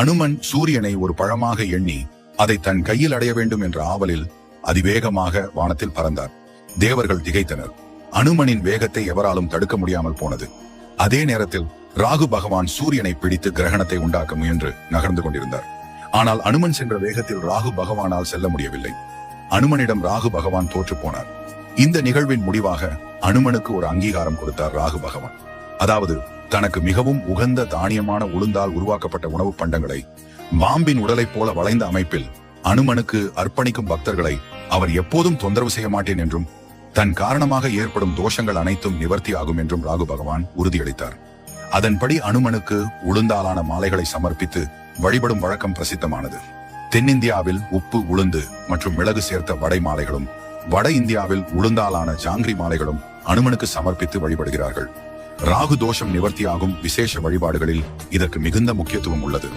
அனுமன் சூரியனை ஒரு பழமாக எண்ணி அதை தன் கையில் அடைய வேண்டும் என்ற ஆவலில் அதிவேகமாக வானத்தில் பறந்தார். தேவர்கள் திகைத்தனர். அனுமனின் வேகத்தை எவராலும் தடுக்க முடியாமல் போனது. அதே நேரத்தில் ராகு பகவான் சூரியனை பிடித்து கிரகணத்தை உண்டாக்க முயன்று நகர்ந்து கொண்டிருந்தார். ஆனால் அனுமன் சென்ற வேகத்தில் ராகு பகவானால் செல்ல முடியவில்லை. அனுமனிடம் ராகு பகவான் தோற்று போனார். இந்த நிகழ்வின் முடிவாக அனுமனுக்கு ஒரு அங்கீகாரம் கொடுத்தார் ராகு பகவான். அதாவது தனக்கு மிகவும் உகந்த தானியமான உளுந்தால் உருவாக்கப்பட்ட உணவுப் பண்டங்களை பாம்பின் உடலைப் போல வளைந்த அமைப்பில் அனுமனுக்கு அர்ப்பணிக்கும் பக்தர்களை அவர் எப்போதும் தொந்தரவு செய்ய மாட்டேன் என்றும் தன் காரணமாக ஏற்படும் தோஷங்கள் அனைத்தும் நிவர்த்தி ஆகும் என்றும் ராகு பகவான் உறுதியளித்தார். அதன்படி அனுமனுக்கு உளுந்தாலான மாலைகளை சமர்ப்பித்து வழிபடும் வழக்கம் பிரசித்தமானது. தென்னிந்தியாவில் உப்பு உளுந்து மற்றும் மிளகு சேர்த்த வடை மாலைகளும் வட இந்தியாவில் உளுந்தாலான ஜாங்கிரி மாலைகளும் அனுமனுக்கு சமர்ப்பித்து வழிபடுகிறார்கள். ராகு தோஷம் நிவர்த்தியாகும் விசேஷ வழிபாடுகளில் இதற்கு மிகுந்த முக்கியத்துவம் உள்ளது.